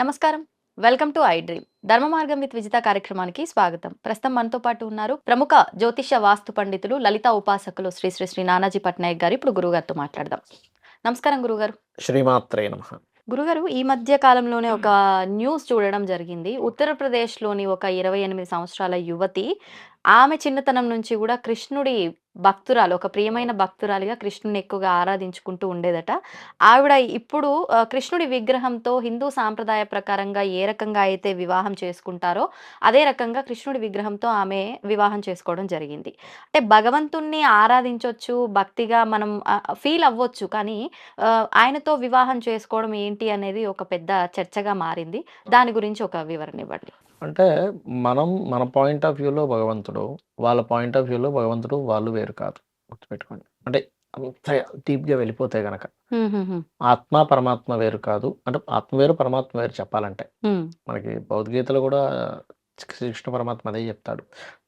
నమస్కారం. Welcome to I Dream. ధర్మ మార్గం విత్ విజిత కార్యక్రమానికి స్వాగతం. ప్రస్తుతం మనతో పాటు ఉన్నారు ప్రముఖ జ్యోతిష్య వాస్తు పండితులు లలిత ఉపాసకులు శ్రీ శ్రీ శ్రీ నానాజీ పట్నాయక్ గారు. ఇప్పుడు గురుగారితో మాట్లాడదాం. నమస్కారం గురుగారు శ్రీమాత్రే నమ. గురుగారు ఈ మధ్య కాలంలోనే ఒక న్యూస్ చూడడం జరిగింది. ఉత్తరప్రదేశ్లోని ఒక ఇరవై ఎనిమిది సంవత్సరాల యువతి ఆమె చిన్నతనం నుంచి కూడా కృష్ణుడి భక్తురాలు ఒక ప్రియమైన భక్తురాలిగా కృష్ణుని ఎక్కువగా ఆరాధించుకుంటూ ఉండేదట. ఆవిడ ఇప్పుడు కృష్ణుడి విగ్రహంతో హిందూ సాంప్రదాయ ప్రకారంగా ఏ రకంగా అయితే వివాహం చేసుకుంటారో అదే రకంగా కృష్ణుడి విగ్రహంతో ఆమె వివాహం చేసుకోవడం జరిగింది. అంటే భగవంతుణ్ణి ఆరాధించవచ్చు భక్తిగా మనం ఫీల్ అవ్వచ్చు కానీ ఆయనతో వివాహం చేసుకోవడం ఏంటి అనేది ఒక పెద్ద చర్చగా మారింది. దాని గురించి ఒక వివరణ ఇవ్వండి. అంటే మనం మన పాయింట్ ఆఫ్ వ్యూలో భగవంతుడు వాళ్ళ పాయింట్ ఆఫ్ వ్యూలో భగవంతుడు వాళ్ళు వేరు కాదు. గుర్తుపెట్టుకోండి. అంటే అంత డీప్గా వెళ్ళిపోతే గనక ఆత్మ పరమాత్మ వేరు కాదు. అంటే ఆత్మ వేరు పరమాత్మ వేరు చెప్పాలంటే మనకి భగవద్గీతలో కూడా శ్రీకృష్ణ పరమాత్మ అదే చెప్తాడు.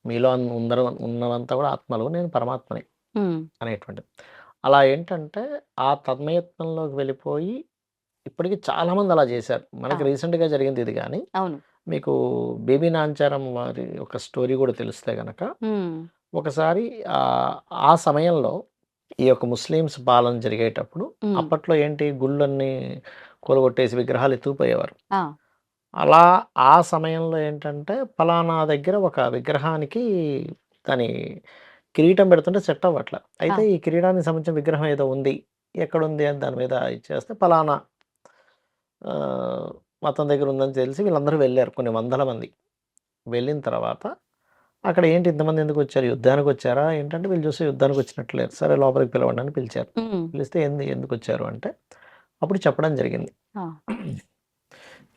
మీలో ఉందర ఉన్నవంతా కూడా ఆత్మలు నేను పరమాత్మని అనేటువంటిది. అలా ఏంటంటే ఆ తన్మయత్నంలోకి వెళ్ళిపోయి ఇప్పటికీ చాలా మంది అలా చేశారు. మనకి ఆ. రీసెంట్గా జరిగింది ఇది కానీ అవును. మీకు బేబీ నాంచారం వారి ఒక స్టోరీ కూడా తెలిస్తే గనక ఒకసారి ఆ ఆ సమయంలో ఈ యొక్క ముస్లిమ్స్ పాలన జరిగేటప్పుడు అప్పట్లో ఏంటి గుళ్ళన్నీ కూలగొట్టేసి విగ్రహాలు ఎత్తుకుపోయేవారు. అలా ఆ సమయంలో ఏంటంటే పలానా దగ్గర ఒక విగ్రహానికి దాని కిరీటం పెడుతుంటే సెట్ అవ్వట్ల. అయితే ఈ కిరీటానికి సంబంధించిన విగ్రహం ఏదో ఉంది ఎక్కడుంది అని దాని మీద ఇచ్చేస్తే పలానా ఆ, మతం దగ్గర ఉందని తెలిసి వీళ్ళందరూ వెళ్ళారు కొన్ని వందల మంది. వెళ్ళిన తర్వాత అక్కడ ఏంటి ఇంతమంది ఎందుకు వచ్చారు? యుద్ధానికి వచ్చారా? ఏంటంటే వీళ్ళు చూస్తే యుద్ధానికి వచ్చినట్లేరు. సరే లోపలికి పిలవండి అని పిలిచారు. పిలిస్తే ఎందు ఎందుకు వచ్చారు అంటే అప్పుడు చెప్పడం జరిగింది.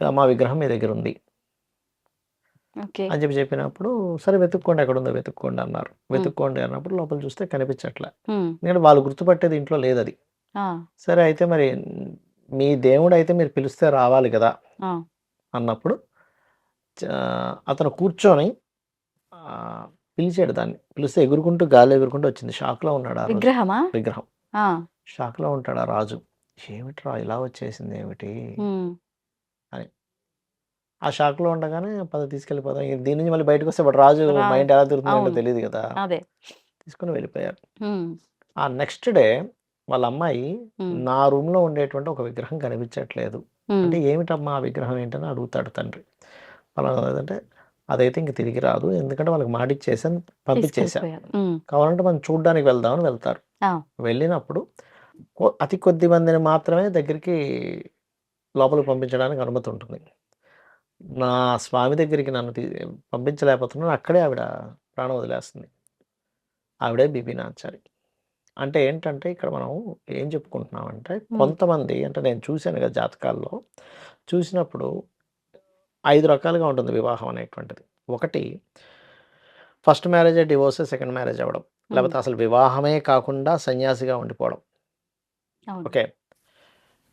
ఇలా మా విగ్రహం మీ దగ్గర ఉంది. అని చెప్పి చెప్పినప్పుడు సరే వెతుక్కోండి ఎక్కడ ఉందో వెతుక్కోండి అన్నారు. వెతుక్కోండి అన్నప్పుడు లోపల చూస్తే కనిపించట్లే. ఎందుకంటే వాళ్ళు గుర్తుపట్టేది ఇంట్లో లేదు అది సరే అయితే మరి మీ దేవుడు అయితే మీరు పిలిస్తే రావాలి కదా? అన్నప్పుడు అతను కూర్చొని పిలిచాడు దాన్ని. పిలిస్తే ఎగురుకుంటూ గాలి ఎగురుకుంటూ వచ్చింది. షాక్లో ఉన్నాడు ఆ విగ్రహమా? విగ్రహం. షాక్లో ఉంటాడు ఆ రాజు. ఏమిట్రా ఇలా వచ్చేసింది? ఏమిటి? ఉమ్, ఆ షాక్లో ఉండగానే పద తీసుకెళ్ళిపోదాం. ఇంక దీని నుంచి మళ్ళీ బయటకు వస్తే బట్ రాజు మైండ్ ఎలా తిరుగుతుందో. తెలియదు కదా? తీసుకుని వెళ్ళిపోయారు ఆ నెక్స్ట్ డే వాళ్ళ అమ్మాయి నా రూమ్లో ఉండేటువంటి ఒక విగ్రహం కనిపించట్లేదు. అంటే ఏమిటమ్మా ఆ విగ్రహం ఏంటని అడుగుతాడు తండ్రి. అలా అంటే అదైతే ఇంక తిరిగి రాదు. ఎందుకంటే వాళ్ళకి మాటిచ్చేసాను పంపించేశాను కావాలంటే మనం చూడ్డానికి వెళ్దామని వెళ్తారు. వెళ్ళినప్పుడు అతి కొద్ది మందిని మాత్రమే దగ్గరికి లోపలికి పంపించడానికి అనుమతి ఉంటుంది. నా స్వామి దగ్గరికి నన్ను పంపించలేకపోతున్నాను అక్కడే ఆవిడ ప్రాణం వదిలేస్తుంది. ఆవిడే బిపినాచారి అంటే ఏంటంటే ఇక్కడ మనం ఏం చెప్పుకుంటున్నామంటే. కొంతమంది అంటే నేను చూశాను కదా జాతకాల్లో చూసినప్పుడు ఐదు రకాలుగా ఉంటుంది వివాహం అనేటువంటిది. ఒకటి first marriage divorce second marriage అవ్వడం. లేకపోతే అసలు వివాహమే కాకుండా సన్యాసిగా ఉండిపోవడం. ఓకే.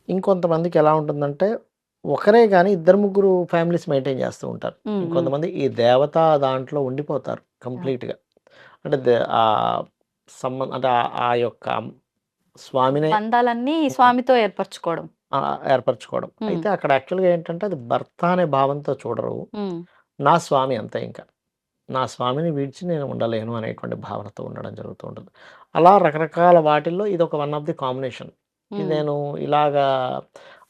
ఇంకొంతమందికి ఎలా ఉంటుందంటే ఒకరే కానీ ఇద్దరు ముగ్గురు ఫ్యామిలీస్ మెయింటైన్ చేస్తూ ఉంటారు. ఇంకొంతమంది ఈ దేవత దాంట్లో ఉండిపోతారు కంప్లీట్గా. అంటే దే- ఆ సంబంధం అంటే ఆ- యొక్క స్వామినే బంధాలన్నీ స్వామితో ఏర్పరచుకోవడం. ఏర్పరచుకోవడం. అయితే అక్కడ యాక్చువల్గా ఏంటంటే అది భర్త అనే భావంతో చూడరు. నా స్వామి అంతే ఇంకా. నా స్వామిని విడిచి నేను ఉండలేను అనేటువంటి భావనతో ఉండడం జరుగుతూ ఉంటుంది. అలా రకరకాల వాటిల్లో ఇది ఒక వన్ ఆఫ్ ది కాంబినేషన్. ఇది నేను ఇలాగా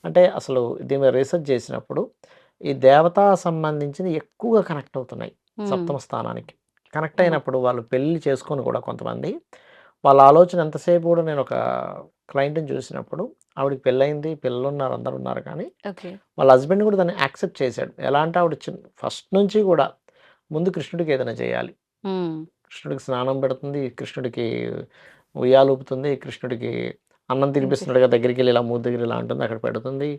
అంటే అసలు దీని మీద రీసెర్చ్ చేసినప్పుడు ఈ దేవతా సంబంధించిన ఎక్కువగా కనెక్ట్ అవుతున్నాయి సప్తమ స్థానానికి. కనెక్ట్. అయినప్పుడు వాళ్ళు పెళ్ళి చేసుకొని కూడా కొంతమంది వాళ్ళ ఆలోచన ఎంతసేపు కూడా నేను ఒక క్లయింట్ని చూసినప్పుడు ఆవిడకి పెళ్ళయింది పిల్లలు ఉన్నారు అందరు ఉన్నారు కానీ వాళ్ళ హస్బెండ్ కూడా దాన్ని యాక్సెప్ట్ చేశాడు. ఎలా అంటే ఆవిడ చిన్న ఫస్ట్ నుంచి కూడా ముందు కృష్ణుడికి ఏదైనా చేయాలి. కృష్ణుడికి స్నానం పెడుతుంది కృష్ణుడికి ఉయ్యాలు ఊపుతుంది కృష్ణుడికి అన్నం తినిపిస్తున్నాడుగా దగ్గరికి వెళ్ళి ఇలా మూడు దగ్గర ఇలా అంటుంది అక్కడ పెడుతుంది.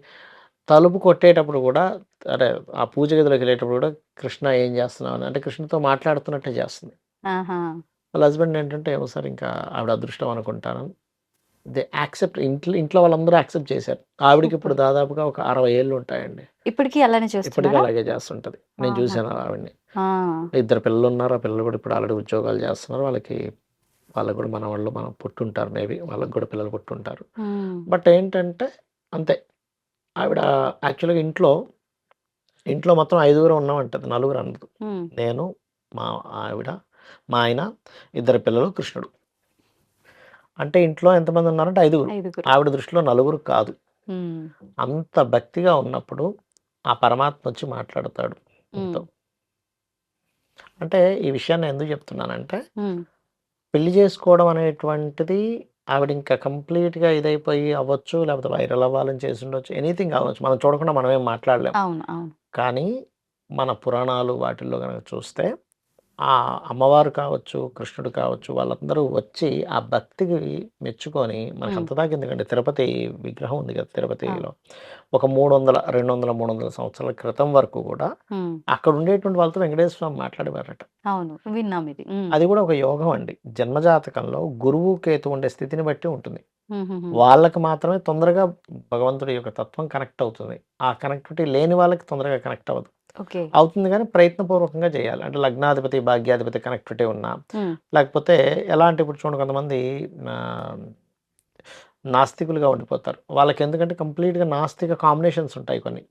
తలుపు కొట్టేటప్పుడు కూడా అదే ఆ పూజ గదిలోకి వెళ్ళేటప్పుడు కూడా కృష్ణ ఏం చేస్తున్నావు అని అంటే కృష్ణుతో మాట్లాడుతున్నట్టే చేస్తుంది. వాళ్ళ హస్బెండ్ ఏంటంటే ఏమో సార్ ఇంకా ఆవిడ అదృష్టం అనుకుంటాను దే యాక్సెప్ట్ ఇంట్లో ఇంట్లో వాళ్ళందరూ యాక్సెప్ట్ చేశారు. ఆవిడకి ఇప్పుడు దాదాపుగా ఒక అరవై ఏళ్ళు ఉంటాయండి. ఇప్పటికీ అలానే ఇప్పటికీ అలాగే చేస్తుంటది. నేను. చూశాను ఆవిడని. ఇద్దరు పిల్లలు ఉన్నారు. ఆ పిల్లలు కూడా ఇప్పుడు ఆల్రెడీ ఉద్యోగాలు చేస్తున్నారు. వాళ్ళకి వాళ్ళకు కూడా మన వాళ్ళు మనం పుట్టుంటారు మేబీ. వాళ్ళకి కూడా పిల్లలు పుట్టుంటారు. బట్ ఏంటంటే అంతే. ఆవిడ యాక్చువల్గా ఇంట్లో ఇంట్లో మొత్తం ఐదుగురు ఉన్నామంటది నలుగురు అన్నది నేను మా ఆవిడ మా ఆయన ఇద్దరు పిల్లలు కృష్ణుడు. అంటే ఇంట్లో ఎంతమంది ఉన్నారంటే ఐదుగురు. ఐదుగురు. ఆవిడ దృష్టిలో నలుగురు కాదు. అంత భక్తిగా ఉన్నప్పుడు ఆ పరమాత్మ వచ్చి మాట్లాడతాడు అంటే ఈ విషయాన్ని ఎందుకు చెప్తున్నానంటే పెళ్ళి చేసుకోవడం అనేటువంటిది ఆవిడ ఇంకా కంప్లీట్గా ఇదైపోయి అవ్వచ్చు లేకపోతే వైరల్ అవ్వాలని చేసి ఉండొచ్చు ఎనీథింగ్ అవ్వచ్చు మనం చూడకుండా మనం ఏం మాట్లాడలేం. అవును అవును. కానీ మన పురాణాలు వాటిల్లో కనుక చూస్తే ఆ అమ్మవారు కావచ్చు కృష్ణుడు కావచ్చు వాళ్ళందరూ వచ్చి ఆ భక్తికి మెచ్చుకొని మనకు ఉమ్. అంతదాకా ఎందుకంటే తిరుపతి విగ్రహం ఉంది కదా తిరుపతిలో. ఒక మూడు వందల రెండు వందల మూడు వందల సంవత్సరాల క్రితం వరకు కూడా అక్కడ ఉండేటువంటి వాళ్ళతో వెంకటేశ్వర స్వామి మాట్లాడేవారట. అవును. విన్నాం ఇది. అది కూడా ఒక యోగం అండి. జన్మజాతకంలో గురువు కేతు ఉండే స్థితిని బట్టి ఉంటుంది. వాళ్ళకి మాత్రమే తొందరగా భగవంతుడి యొక్క తత్వం కనెక్ట్ అవుతుంది. ఆ కనెక్టివిటీ లేని వాళ్ళకి తొందరగా కనెక్ట్ అవ్వదు. అవుతుంది కానీ ప్రయత్నపూర్వకంగా చేయాలి. అంటే లగ్నాధిపతి భాగ్యాధిపతి కనెక్టివిటీ ఉన్నా. లేకపోతే ఎలా అంటే ఇప్పుడు చూడండి కొంతమంది నాస్తికులుగా ఉండిపోతారు. వాళ్ళకి ఎందుకంటే కంప్లీట్గా నాస్తిక కాంబినేషన్స్ ఉంటాయి కొన్ని.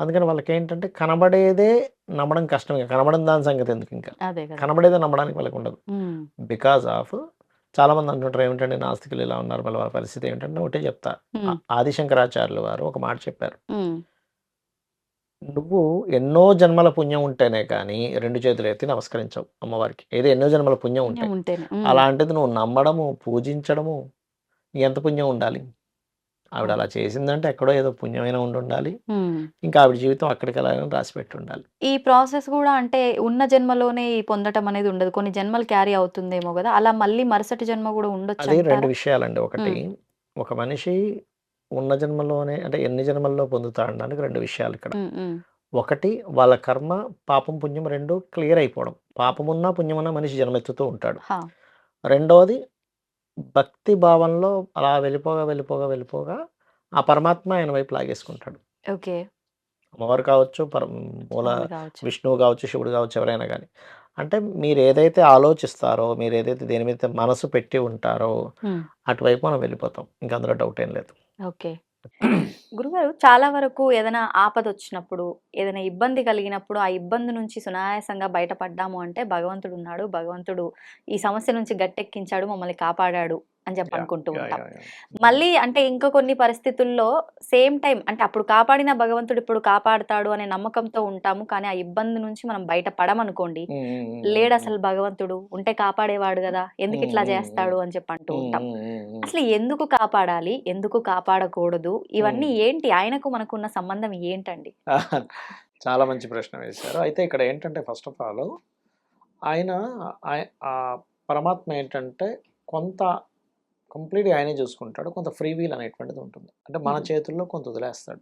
అందుకని వాళ్ళకి ఏంటంటే కనబడేదే నమ్మడం కష్టం ఇంకా. కనబడని దాని సంగతి ఎందుకు ఇంకా? కనబడేదే నమ్మడానికి వాళ్ళకి ఉండదు. బికాజ్ ఆఫ్ చాలా మంది అంటుంటారు ఏమిటంటే నాస్తికులు ఇలా ఉన్నారు? మళ్ళీ వాళ్ళ పరిస్థితి ఏమిటంటే ఒకటే చెప్తా. ఆదిశంకరాచార్యులు వారు ఒక మాట చెప్పారు. నువ్వు ఎన్నో జన్మల పుణ్యం ఉంటేనే కానీ రెండు చేతులు ఎత్తి నమస్కరించవు అమ్మవారికి. ఏదో ఎన్నో జన్మల పుణ్యం ఉమ్, అలాంటిది నువ్వు నమ్మడము పూజించడము ఎంత పుణ్యం ఉండాలి. ఆవిడ అలా చేసిందంటే ఎక్కడో ఏదో పుణ్యమైన ఉండి ఉండాలి. ఇంకా ఆవిడ జీవితం అక్కడికి వెళ్ళాలని రాసి పెట్టి ఉండాలి. ఈ ప్రాసెస్ కూడా అంటే ఉన్న జన్మలోనే ఈ పొందటం అనేది ఉండదు. కొన్ని జన్మలు క్యారీ అవుతుందేమో కదా. అలా మళ్ళీ మరుసటి జన్మ కూడా ఉండొచ్చు అది రెండు? విషయాలండి. ఒకటి ఒక మనిషి ఉన్న జన్మలోనే అంటే ఎన్ని జన్మల్లో పొందుతాడడానికి రెండు విషయాలు ఇక్కడ. ఒకటి వాళ్ళ కర్మ పాపం పుణ్యం రెండు క్లియర్ అయిపోవడం. పాపమున్నా పుణ్యమున్నా మనిషి జన్మెత్తుతూ ఉంటాడు. రెండవది భక్తి భావంలో అలా వెళ్ళిపోగా వెళ్ళిపోగా వెళ్ళిపోగా ఆ పరమాత్మ ఆయన వైపు లాగేసుకుంటాడు. ఓకే. అమ్మవారు కావచ్చు పర మూల విష్ణువు కావచ్చు శివుడు కావచ్చు ఎవరైనా కానీ అంటే మీరు ఏదైతే ఆలోచిస్తారో మీరు ఏదైతే దేని మీద మనసు పెట్టి ఉంటారో అటువైపు మనం వెళ్ళిపోతాం. ఇంకా అందులో డౌట్ ఏం లేదు. ఓకే. గురుగారు చాలా వరకు ఏదైనా ఆపద వచ్చినప్పుడు ఏదైనా ఇబ్బంది కలిగినప్పుడు ఆ ఇబ్బంది నుంచి సునాయాసంగా బయటపడ్డాము అంటే భగవంతుడు ఉన్నాడు. భగవంతుడు ఈ సమస్య నుంచి గట్టెక్కించాడు మమ్మల్ని కాపాడాడు. అని చెప్పి అనుకుంటూ ఉంటాం. మళ్ళీ అంటే ఇంకా కొన్ని పరిస్థితుల్లో సేమ్ టైం అంటే అప్పుడు కాపాడిన భగవంతుడు ఇప్పుడు కాపాడుతాడు అనే నమ్మకంతో ఉంటాము. కానీ ఆ ఇబ్బంది నుంచి మనం బయట పడమనుకోండి లేడు అసలు భగవంతుడు ఉంటే కాపాడేవాడు కదా ఎందుకు ఇట్లా చేస్తాడు? అని చెప్పి అంటూ ఉంటాం. అసలు ఎందుకు కాపాడాలి ఎందుకు కాపాడకూడదు ఇవన్నీ ఏంటి ఆయనకు మనకున్న సంబంధం ఏంటండి? చాలా మంచి ప్రశ్న వేశారు. అయితే ఇక్కడ ఏంటంటే ఫస్ట్ ఆఫ్ ఆల్ ఆయన పరమాత్మ ఏంటంటే కొంత కంప్లీట్గా ఆయనే చూసుకుంటాడు. కొంత ఫ్రీ వీల్ అనేటువంటిది ఉంటుంది. అంటే మన. చేతుల్లో కొంత వదిలేస్తాడు.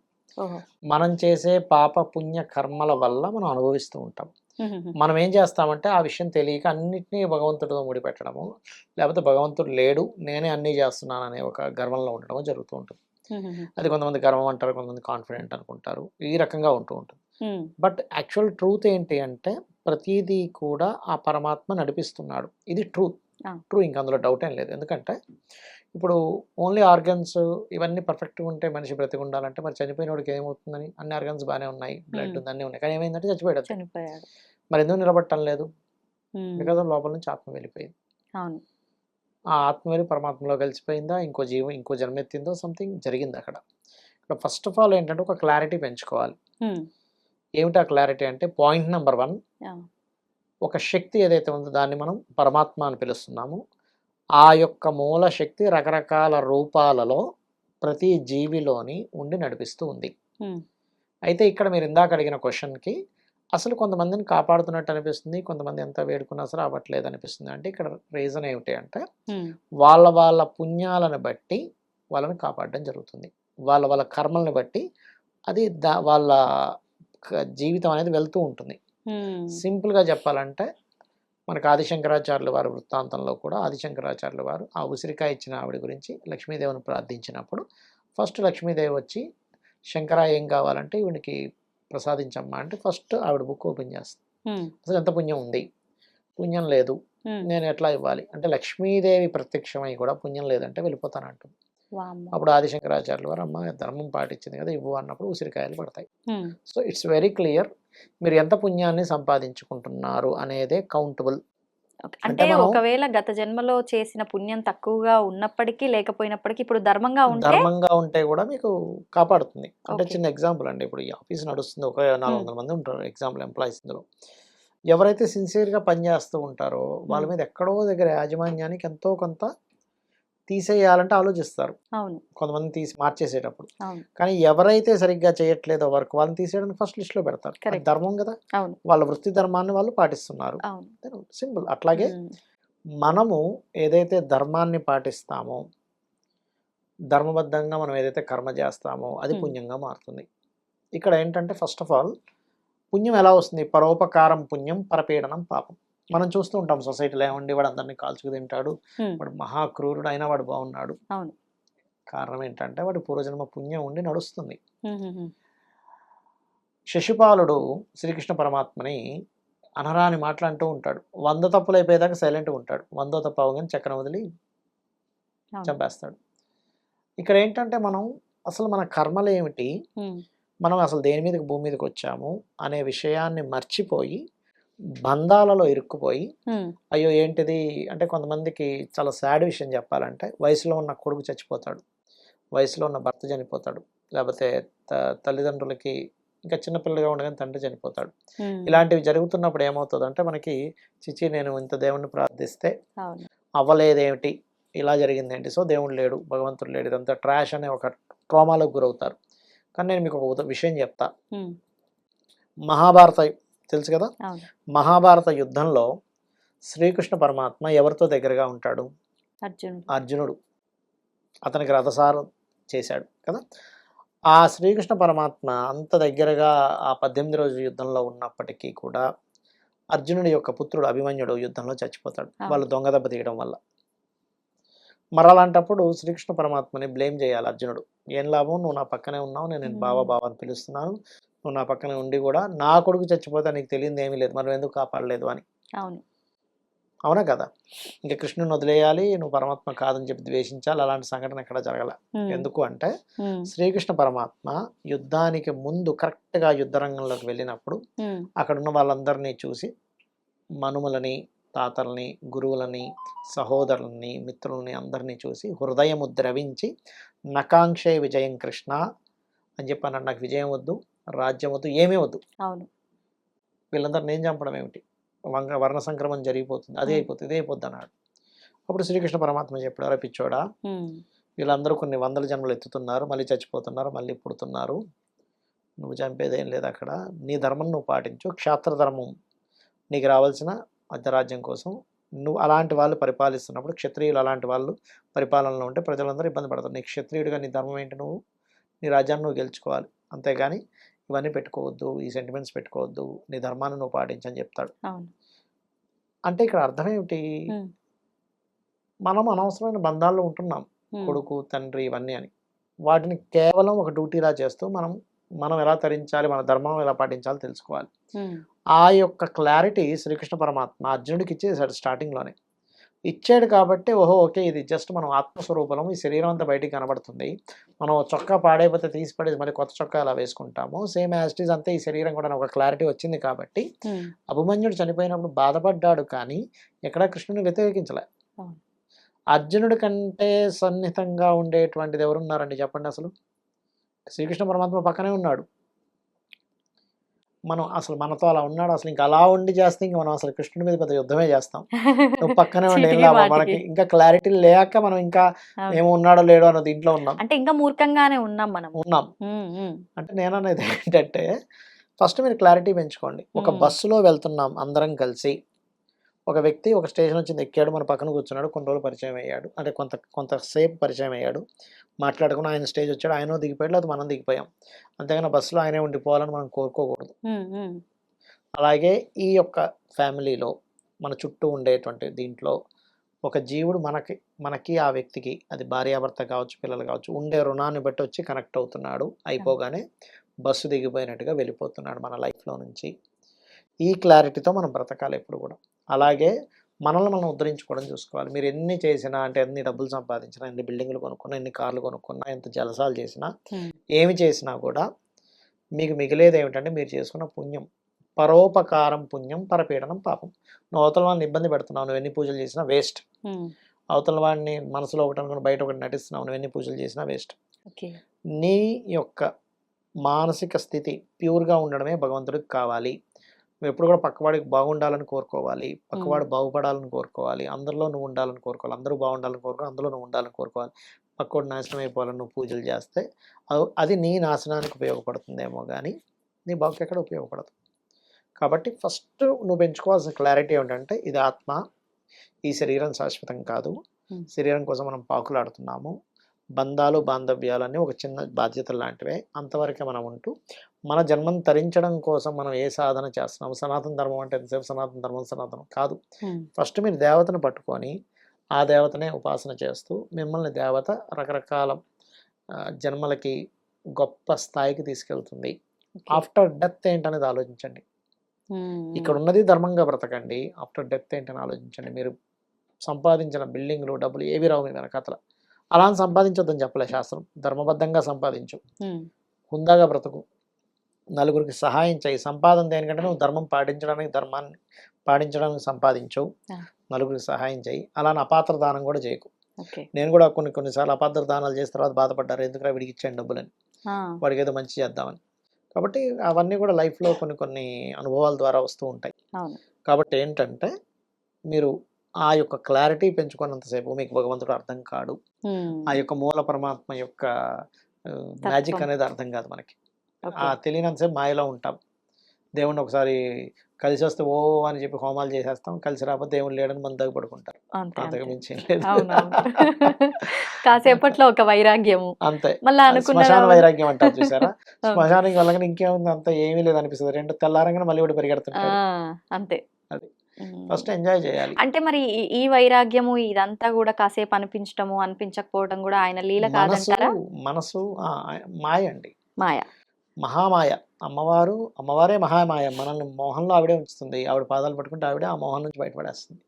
మనం చేసే పాప పుణ్య కర్మల వల్ల మనం అనుభవిస్తూ ఉంటాం. మనం ఏం చేస్తామంటే ఆ విషయం తెలియక అన్నిటినీ భగవంతుడితో ముడిపెట్టడము. లేకపోతే భగవంతుడు లేడు నేనే అన్నీ చేస్తున్నాను అనే ఒక గర్వంలో ఉండడము జరుగుతూ ఉంటుంది. అది కొంతమంది గర్వం అంటారు కొంతమంది కాన్ఫిడెంట్ అనుకుంటారు. ఈ రకంగా ఉంటూ ఉంటుంది. బట్ యాక్చువల్ ట్రూత్ ఏంటి అంటే ప్రతిదీ కూడా ఆ పరమాత్మ నడిపిస్తున్నాడు. ఇది ట్రూత్. ట్రూ ఇంకా అందులో డౌట్ ఏం లేదు. ఎందుకంటే ఇప్పుడు ఓన్లీ ఆర్గన్స్ ఇవన్నీ పర్ఫెక్ట్గా ఉంటే మనిషి బ్రతికి ఉండాలంటే మరి చనిపోయినోడికి ఏమవుతుందని అన్ని ఆర్గన్స్ బాగానే ఉన్నాయి. బ్లడ్. ఉంది అన్నీ ఉన్నాయి. కానీ ఏమైందంటే చచ్చిపోయాడు. చనిపోయాడు. మరి ఎందుకు నిలబట్టం లేదు? బికాజ్ లోపల నుంచి ఆత్మ వెళ్ళిపోయింది. అవును. ఆ ఆత్మ వెళ్ళి పరమాత్మలో కలిసిపోయిందా? ఇంకో జీవం ఇంకో జన్మెత్తిందో సంథింగ్ జరిగింది అక్కడ. ఇక్కడ ఫస్ట్ ఆఫ్ ఆల్ ఏంటంటే ఒక క్లారిటీ పెంచుకోవాలి. ఏమిటి ఆ క్లారిటీ అంటే పాయింట్ నెంబర్ వన్ ఒక శక్తి ఏదైతే ఉందో దాన్ని మనం పరమాత్మ అని పిలుస్తున్నాము. ఆ యొక్క మూల శక్తి రకరకాల రూపాలలో ప్రతి జీవిలోని ఉండి నడిపిస్తూ ఉంది. అయితే ఇక్కడ మీరు ఇందాక అడిగిన క్వశ్చన్కి అసలు కొంతమందిని కాపాడుతున్నట్టు అనిపిస్తుంది కొంతమంది ఎంత వేడుకున్నా సరే అవ్వట్లేదు అనిపిస్తుంది. అంటే ఇక్కడ రీజన్ ఏమిటి అంటే వాళ్ళ వాళ్ళ పుణ్యాలను బట్టి వాళ్ళని కాపాడడం జరుగుతుంది. వాళ్ళ వాళ్ళ కర్మల్ని బట్టి అది దా వాళ్ళ జీవితం అనేది వెళ్తూ ఉంటుంది. సింపుల్గా చెప్పాలంటే మనకు ఆదిశంకరాచార్యుల వారి వృత్తాంతంలో కూడా ఆదిశంకరాచార్యుల వారు ఆ ఉసిరికాయ ఇచ్చిన ఆవిడ గురించి లక్ష్మీదేవిని ప్రార్థించినప్పుడు ఫస్ట్ లక్ష్మీదేవి వచ్చి శంకర ఏం కావాలంటే ఈవిడికి ప్రసాదించమ్మా అంటే ఫస్ట్ ఆవిడ బుక్ ఓపెన్ చేస్తుంది ఉమ్, అసలు ఎంత పుణ్యం ఉంది? పుణ్యం లేదు. నేను ఎట్లా ఇవ్వాలి? అంటే లక్ష్మీదేవి ప్రత్యక్షమై కూడా పుణ్యం లేదంటే వెళ్ళిపోతానంటుంది. వామ్మో. అప్పుడు ఆదిశంకరాచార్యులు వారు అమ్మ ధర్మం పాటించింది కదా ఇవ్వు అన్నప్పుడు ఉసిరికాయలు పడతాయి. సో ఇట్స్ వెరీ క్లియర్ మీరు ఎంత పుణ్యాన్ని సంపాదించుకుంటున్నారు అనేదే కౌంటబుల్. అంటే ఒకవేళ గత జన్మలో చేసిన పుణ్యం తక్కువగా ఉన్నప్పటికీ లేకపోయినప్పటికీ ఇప్పుడు ధర్మంగా ఉంటే ధర్మంగా ఉంటే కూడా మీకు కాపాడుతుంది అంటే. చిన్న ఎగ్జాంపుల్ అండి ఇప్పుడు ఈ ఆఫీస్ నడుస్తుంది ఒక నాలుగు. వందల మంది ఉంటారు ఎగ్జాంపుల్ ఎంప్లాయీస్ ఇందులో ఎవరైతే సిన్సియర్గా పనిచేస్తూ ఉంటారో వాళ్ళ. మీద ఎక్కడో దగ్గర యాజమాన్యానికి ఎంతో కొంత తీసేయాలంటే ఆలోచిస్తారు. అవును. కొంతమంది తీసి మార్చేసేటప్పుడు. కానీ ఎవరైతే సరిగ్గా చేయట్లేదో వర్క్ వాళ్ళని తీసేయడానికి ఫస్ట్ లిస్ట్లో పెడతారు. అది కరెక్ట్. ధర్మం కదా. వాళ్ళ వృత్తి ధర్మాన్ని వాళ్ళు పాటిస్తున్నారు. సింపుల్. అట్లాగే. మనము ఏదైతే ధర్మాన్ని పాటిస్తామో ధర్మబద్ధంగా మనం ఏదైతే కర్మ చేస్తామో అది. పుణ్యంగా మారుతుంది. ఇక్కడ ఏంటంటే ఫస్ట్ ఆఫ్ ఆల్ పుణ్యం ఎలా వస్తుంది? పరోపకారం పుణ్యం పరపీడనం పాపం. మనం చూస్తూ ఉంటాం. సొసైటీలో ఏమండి వాడు అందరినీ కాల్చుకు తింటాడు. వాడు మహాక్రూరుడు అయినా వాడు బాగున్నాడు. కారణం ఏంటంటే వాడి పూర్వజన్మ పుణ్యం ఉండి నడుస్తుంది. శశిపాలుడు శ్రీకృష్ణ పరమాత్మని అనరాని మాట్లాడుతూ ఉంటాడు. వంద తప్పులు అయిపోయేదాకా సైలెంట్గా ఉంటాడు. వందో తప్పు అవగానే చక్రం వదిలి చంపేస్తాడు. ఇక్కడ ఏంటంటే మనం అసలు మన కర్మలు ఏమిటి. మనం అసలు దేని మీదకి భూమి మీదకి వచ్చాము? అనే విషయాన్ని మర్చిపోయి బంధాలలో ఇరుక్కుపోయి. అయ్యో ఏంటిది? అంటే కొంతమందికి చాలా సాడ్ విషయం చెప్పాలంటే వయసులో ఉన్న కొడుకు చచ్చిపోతాడు వయసులో ఉన్న భర్త చనిపోతాడు లేకపోతే తల్లిదండ్రులకి ఇంకా చిన్నపిల్లగా ఉండగానే తండ్రి చనిపోతాడు. ఇలాంటివి జరుగుతున్నప్పుడు ఏమవుతుందంటే మనకి చిచి నేను ఇంత దేవుణ్ణి ప్రార్థిస్తే అవ్వలేదేమిటి? ఇలా జరిగింది ఏంటి సో దేవుడు లేడు భగవంతుడు లేడు ఇదంతా ట్రాష్ అనే ఒక ట్రామాలకు గురవుతారు. కానీ నేను మీకు ఒక విషయం చెప్తా. మహాభారత తెలుసు కదా? మహాభారత యుద్ధంలో శ్రీకృష్ణ పరమాత్మ ఎవరితో దగ్గరగా ఉంటాడు? అర్జునుడు. అర్జునుడు. అతనికి రథసారం చేశాడు కదా? ఆ శ్రీకృష్ణ పరమాత్మ అంత దగ్గరగా ఆ పద్దెనిమిది రోజుల యుద్ధంలో ఉన్నప్పటికీ కూడా అర్జునుడి యొక్క పుత్రుడు అభిమన్యుడు యుద్ధంలో చచ్చిపోతాడు. వాళ్ళు దొంగ దెబ్బ తీయడం వల్ల. మరి అలాంటప్పుడు శ్రీకృష్ణ పరమాత్మని బ్లేమ్ చేయాలి అర్జునుడు. ఏం లాభం? నువ్వు నా పక్కనే ఉన్నావు. నేను బావ. బావ అని పిలుస్తున్నాను. నువ్వు నా పక్కనే ఉండి కూడా నా కొడుకు చచ్చిపోతే నీకు తెలియదు ఏమీ లేదు మరి ఎందుకు కాపాడలేదు అని అవును అవునా కదా ఇంకా కృష్ణుని వదిలేయాలి నువ్వు పరమాత్మ కాదని చెప్పి ద్వేషించాలి అలాంటి సంఘటన ఎక్కడ జరగల. ఎందుకు అంటే. శ్రీకృష్ణ పరమాత్మ యుద్ధానికి ముందు కరెక్ట్గా యుద్ధ రంగంలోకి వెళ్ళినప్పుడు. అక్కడ ఉన్న వాళ్ళందరినీ చూసి మనుమలని తాతల్ని గురువులని సహోదరులని మిత్రులని అందరినీ చూసి హృదయము ద్రవించి నకాంక్షే విజయం కృష్ణ అని చెప్పాను నాకు విజయం వద్దు రాజ్యం వద్దు ఏమీ వద్దు. అవును. వీళ్ళందరూ నేను చంపడం ఏమిటి? వంగ వర్ణ సంక్రమం జరిగిపోతుంది అదే. అయిపోతుంది ఇదే అయిపోద్ది అన్నాడు. అప్పుడు శ్రీకృష్ణ పరమాత్మ చెప్పాడు అరే పిచ్చోడా. వీళ్ళందరూ కొన్ని వందల జన్మలు ఎత్తుతున్నారు మళ్ళీ చచ్చిపోతున్నారు మళ్ళీ పుడుతున్నారు. నువ్వు చంపేదేం లేదు అక్కడ. నీ ధర్మం నువ్వు పాటించు క్షాత్ర ధర్మం నీకు రావాల్సిన అర్ధరాజ్యం కోసం నువ్వు అలాంటి వాళ్ళు పరిపాలిస్తున్నప్పుడు క్షత్రియులు అలాంటి వాళ్ళు పరిపాలనలో ఉంటే ప్రజలందరూ ఇబ్బంది పడతారు. నీ క్షత్రియుడిగా నీ ధర్మం ఏంటి నువ్వు? నీ రాజ్యాన్ని నువ్వు గెలుచుకోవాలి. అంతేగాని ఇవన్నీ పెట్టుకోవద్దు ఈ సెంటిమెంట్స్ పెట్టుకోవద్దు నీ ధర్మాన్ని నువ్వు పాటించని చెప్తాడు. అంటే ఇక్కడ అర్థం ఏమిటి. మనం అనవసరమైన బంధాల్లో ఉంటున్నాం. కొడుకు తండ్రి ఇవన్నీ అని. వాటిని కేవలం ఒక డ్యూటీలా చేస్తూ మనం మనం ఎలా తరించాలి మన ధర్మం ఎలా పాటించాలో తెలుసుకోవాలి. ఆ యొక్క క్లారిటీ శ్రీకృష్ణ పరమాత్మ అర్జునుడికి ఇచ్చేసాడు స్టార్టింగ్లోనే ఇచ్చాడు కాబట్టి ఓహో ఓకే ఇది జస్ట్ మనం ఆత్మస్వరూపం ఈ శరీరం అంతా బయటికి కనబడుతుంది. మనం చొక్కా పాడైపోతే తీసి పడేసి మరి కొత్త చొక్కా ఎలా వేసుకుంటాము. సేమ్ యాస్టీస్ అంతే ఈ శరీరం కూడా ఒక క్లారిటీ వచ్చింది కాబట్టి. అభిమన్యుడు చనిపోయినప్పుడు బాధపడ్డాడు కానీ ఎక్కడా కృష్ణుని వ్యతిరేకించలే. అర్జునుడి కంటే సన్నిహితంగా ఉండేటువంటిది ఎవరున్నారండి చెప్పండి అసలు? శ్రీకృష్ణ పరమాత్మ పక్కనే ఉన్నాడు. మనం అసలు మనతో అలా ఉన్నాడు అసలు ఇంకా అలా ఉండి చేస్తే ఇంక మనం అసలు కృష్ణుడి మీద పెద్ద యుద్ధమే చేస్తాం నువ్వు పక్కనే ఉండి. మనకి ఇంకా క్లారిటీ లేక మనం ఇంకా. ఏమో ఉన్నాడో లేడో అన్న దీంట్లో ఉన్నాం అంటే ఇంకా మూర్ఖంగానే ఉన్నాం మనం ఉన్నాం. అంటే నేను అనేది ఏంటంటే ఫస్ట్ మీరు క్లారిటీ పెంచుకోండి ఒక. బస్సులో వెళ్తున్నాం అందరం కలిసి ఒక వ్యక్తి ఒక స్టేషన్ వచ్చింది ఎక్కాడు మన పక్కన కూర్చున్నాడు కొన్ని రోజులు పరిచయం అయ్యాడు. అంటే కొంత కొంతసేపు పరిచయం అయ్యాడు. మాట్లాడుకుని ఆయన స్టేజ్ వచ్చాడు ఆయన దిగిపోయాడు లేదా మనం దిగిపోయాం. అంతేగాని బస్సులో ఆయనే ఉండిపోవాలని మనం కోరుకోకూడదు. అలాగే ఈ యొక్క ఫ్యామిలీలో మన చుట్టూ ఉండేటువంటి దీంట్లో ఒక జీవుడు మనకి మనకి ఆ వ్యక్తికి అది భార్యాభర్త కావచ్చు పిల్లలు కావచ్చు ఉండే రుణాన్ని బట్టి వచ్చి కనెక్ట్ అవుతున్నాడు అయిపోగానే బస్సు దిగిపోయినట్టుగా వెళ్ళిపోతున్నాడు మన లైఫ్లో నుంచి. ఈ క్లారిటీతో మనం బ్రతకాలి ఎప్పుడు కూడా. అలాగే మనల్ని మనం ఉద్ధరించుకోవడం చూసుకోవాలి. మీరు ఎన్ని చేసినా అంటే ఎన్ని డబ్బులు సంపాదించినా ఎన్ని బిల్డింగ్లు కొనుక్కున్నా ఎన్ని కార్లు కొనుక్కున్నా ఎంత జలసాలు చేసినా. ఏమి చేసినా కూడా మీకు మిగిలేది ఏమిటంటే మీరు చేసుకున్న పుణ్యం. పరోపకారం పుణ్యం పరపీడనం పాపం. నువ్వు అవతల వాడిని ఇబ్బంది పెడుతున్నావు నువ్వు ఎన్ని పూజలు చేసినా వేస్ట్. అవతల వాడిని మనసులో ఒకటి అనుకుని బయట ఒకటి నటిస్తున్నావు నువ్వు ఎన్ని పూజలు చేసినా వేస్ట్. ఓకే. నీ యొక్క మానసిక స్థితి ప్యూర్గా ఉండడమే భగవంతుడికి కావాలి. నువ్వు ఎప్పుడు కూడా పక్కవాడికి బాగుండాలని కోరుకోవాలి. పక్కవాడు బాగుపడాలని కోరుకోవాలి. అందరిలో నువ్వు ఉండాలని కోరుకోవాలి. అందరూ బాగుండాలని కోరుకోవాలి అందులో నువ్వు ఉండాలని కోరుకోవాలి. పక్కవాడు నాశనం అయిపోవాలని నువ్వు పూజలు చేస్తే అది నీ నాశనానికి ఉపయోగపడుతుందేమో కానీ నీ బాగుకి ఎక్కడ ఉపయోగపడదు. కాబట్టి ఫస్ట్ నువ్వు పెంచుకోవాల్సిన క్లారిటీ ఏమిటంటే ఇది ఆత్మ. ఈ శరీరం శాశ్వతం కాదు. శరీరం కోసం మనం పాకులాడుతున్నాము. బంధాలు బాంధవ్యాలు అన్నీ ఒక చిన్న బాధ్యతలు లాంటివే అంతవరకే మనం ఉంటూ మన జన్మను తరించడం కోసం మనం ఏ సాధన చేస్తున్నాము సనాతన ధర్మం అంటే ఎంతసేపు సనాతన ధర్మం సనాతనం కాదు. ఫస్ట్ మీరు దేవతను పట్టుకొని ఆ దేవతనే ఉపాసన చేస్తూ మిమ్మల్ని దేవత రకరకాల జన్మలకి గొప్ప స్థాయికి తీసుకెళ్తుంది. ఆఫ్టర్ డెత్ ఏంటనేది ఆలోచించండి. ఇక్కడ ఉన్నది ధర్మంగా బ్రతకండి. ఆఫ్టర్ డెత్ ఏంటని ఆలోచించండి. మీరు సంపాదించిన బిల్డింగ్లు డబ్బులు ఏవి రావు మీ వెనకాతల. అలా సంపాదించొద్దని చెప్పలే శాస్త్రం. ధర్మబద్ధంగా సంపాదించు. హుందాగా బ్రతుకు. నలుగురికి సహాయం చేయి. సంపాదన దేనికంటే నువ్వు ధర్మం పాటించడానికి ధర్మాన్ని పాటించడానికి సంపాదించు. ఆ. నలుగురికి సహాయం చేయి. అలా అపాత్ర దానం కూడా చేయకు. నేను కూడా కొన్ని కొన్నిసార్లు అపాత్ర దానాలు చేసిన తర్వాత బాధపడ్డారు. ఎందుకు వీడికి ఇచ్చాను డబ్బులని? వాడికి ఏదో మంచి చేద్దామని. కాబట్టి అవన్నీ కూడా లైఫ్లో కొన్ని కొన్ని అనుభవాల ద్వారా వస్తూ ఉంటాయి. కాబట్టి ఏంటంటే మీరు ఆ యొక్క క్లారిటీ పెంచుకున్నంతసేపు మీకు భగవంతుడు అర్థం కాడు. ఆ యొక్క మూల పరమాత్మ యొక్క మ్యాజిక్. అనేది అర్థం కాదు మనకి. ఆ తెలియనంతసేపు మాయలో ఉంటాం. దేవుణ్ణి ఒకసారి కలిసి వస్తే ఓ అని చెప్పి హోమాలు చేసేస్తాం. కలిసి రాకపోతే దేవుడు లేడని మన దగ్గర పడుకుంటారు. అంతే అంతకు అంతే. మించి కాసేపట్లో ఒక వైరాగ్యము. అంతే. మళ్ళీ అనుకున్న శ్మశాన వైరాగ్యం అంటారు చూసారా? అవును. శ్మశానానికి వెళ్ళగానే ఇంకేముంది అంత ఏమీ లేదు అనిపిస్తుంది రెండు తెల్లారంగానే మళ్ళీ కూడా పరిగెడుతుంటారు అంతే. అది. ఫస్ట్ ఎంజాయ్ చేయాలి. అంటే మరి ఈ- వైరాగ్యము ఇదంతా కూడా కాసేపు అనిపించటము అనిపించకపోవడం కూడా ఆయన లీల కాదంటారా? మనసు మాయ అండి. మాయ. మహామాయ. అమ్మవారు అమ్మవారే మహామాయ. మనల్ని మోహంలో ఆవిడే ఉంచుతుంది. ఆవిడ పాదాలు పట్టుకుంటే ఆవిడే ఆ మోహం నుంచి బయటపడేస్తుంది.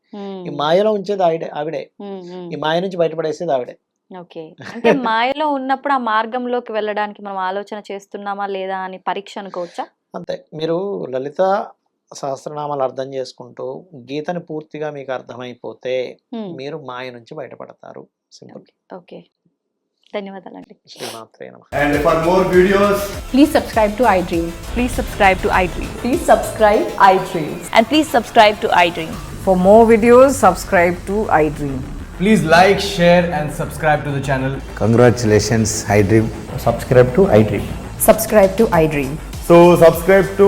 ఈ మాయలో ఉంచేది ఆవిడే ఆవిడే. ఈ మాయ నుంచి బయటపడేసేది ఆవిడే. ఓకే. అంటే మాయలో ఉన్నప్పుడు ఆ మార్గంలోకి వెళ్ళడానికి మనం ఆలోచన చేస్తున్నామా లేదా అని పరీక్ష అనుకోవచ్చా? అంతే. మీరు లలిత సహస్రనామాలు అర్థం చేసుకుంటూ గీతని పూర్తిగా మీకు అర్థమైపోతే మీరు మాయ నుంచి బయటపడతారు. సింపుల్. ఓకే. ధన్యవాదాలండి. శ్రీమాత్రే to I Dream please please I Dream please subscribe to I Dream for more videos subscribe to I Dream please like share and subscribe to the channel I Dream subscribe to I Dream subscribe to I Dream so subscribe to